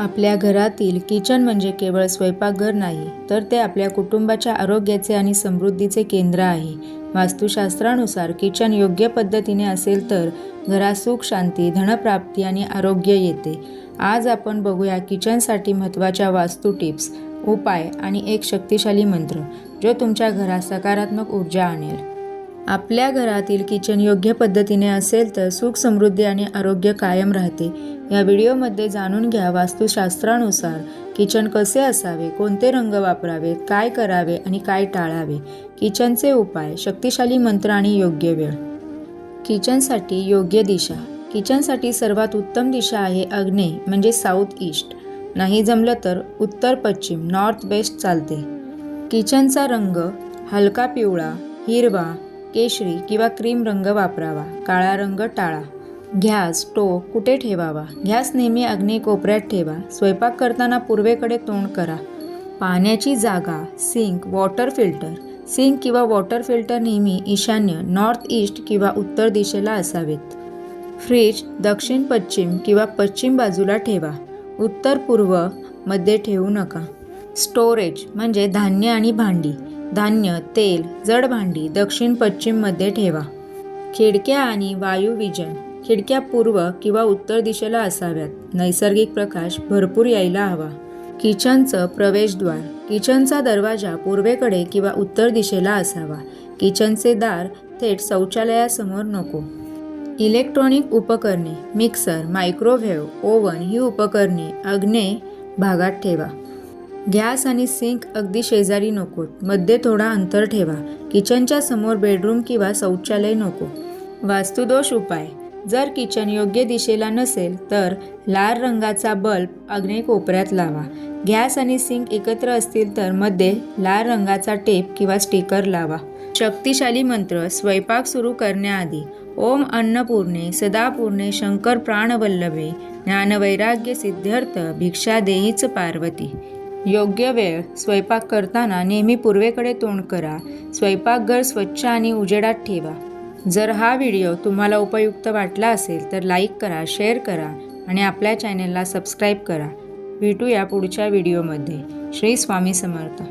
आपल्या घरातील किचन म्हणजे केवळ स्वयंपाकघर नाही तर ते आपल्या कुटुंबाच्या आरोग्याचे आणि समृद्धीचे केंद्र आहे. वास्तुशास्त्रानुसार किचन योग्य पद्धतीने असेल तर घरात सुख शांती धनप्राप्ती आणि आरोग्य येते. आज आपण बघूया किचनसाठी महत्त्वाच्या वास्तू टिप्स उपाय आणि एक शक्तिशाली मंत्र जो तुमच्या घरात सकारात्मक ऊर्जा आणेल. आपल्या घरातील किचन योग्य पद्धतीने असेल तर सुख समृद्धी आणि आरोग्य कायम राहते. या व्हिडिओमध्ये जाणून घ्या वास्तुशास्त्रानुसार किचन कसे असावे कोणते रंग वापरावेत काय करावे आणि काय टाळावे. किचनचे उपाय शक्तिशाली मंत्र आणि योग्य वेळ. किचनसाठी योग्य दिशा. किचनसाठी सर्वात उत्तम दिशा आहे आग्नेय म्हणजे साऊथ ईस्ट. नाही जमलं तर उत्तर पश्चिम नॉर्थ वेस्ट चालते. किचनचा रंग हलका पिवळा हिरवा केशरी किंवा क्रीम रंग वापरावा. काळा रंग टाळा. गॅस स्टोव कुठे ठेवावा? गॅस नेहमी अग्नी कोपऱ्यात ठेवा. स्वयंपाक करताना पूर्वेकडे तोंड करा. पाण्याची जागा सिंक वॉटर फिल्टर. सिंक किंवा वॉटर फिल्टर नेहमी ईशान्य नॉर्थ ईस्ट किंवा उत्तर दिशेला असावेत. फ्रीज दक्षिण पश्चिम किंवा पश्चिम बाजूला ठेवा. उत्तर पूर्वमध्ये ठेवू नका. स्टोरेज म्हणजे धान्य आणि भांडी. धान्य तेल जड भांडी दक्षिण पश्चिममध्ये ठेवा. खिडक्या आणि वायुविजन खिडक्या पूर्व किंवा उत्तर दिशेला असाव्यात. नैसर्गिक प्रकाश भरपूर यायला हवा. किचनचं प्रवेशद्वार. किचनचा दरवाजा पूर्वेकडे किंवा उत्तर दिशेला असावा. किचनचे दार थेट शौचालयासमोर नको. इलेक्ट्रॉनिक उपकरणे. मिक्सर मायक्रोवेव्ह ओव्हन ही उपकरणे अग्ने भागात ठेवा. गॅस आणि सिंक अगदी शेजारी नकोत मध्ये थोडा अंतर ठेवा. किचनच्या समोर बेडरूम किंवा शौचालय नको. वास्तुदोष उपाय. जर किचन योग्य दिशेला नसेल तर लाल रंगाचा बल्ब अग्ने कोपऱ्यात लावा. गॅस आणि सिंक एकत्र असतील तर मध्ये लाल रंगाचा टेप किंवा स्टिकर लावा. शक्तिशाली मंत्र स्वयंपाक सुरू करण्याआधी ओम अन्नपूर्णे सदापूर्णे शंकर प्राणवल्लभे ज्ञानवैराग्य सिद्ध्यर्थ भिक्षा देईच पार्वती. योग्य वेळ स्वयंपाक करताना नेहमी पूर्वेकडे तोंड करा. स्वयंपाकघर स्वच्छ आणि उजेडात ठेवा. जर हा व्हिडिओ तुम्हाला उपयुक्त वाटला असेल तर लाईक करा शेअर करा आणि आपल्या चॅनलला सबस्क्राईब करा. भेटूया पुढच्या व्हिडिओमध्ये. श्री स्वामी समर्थ.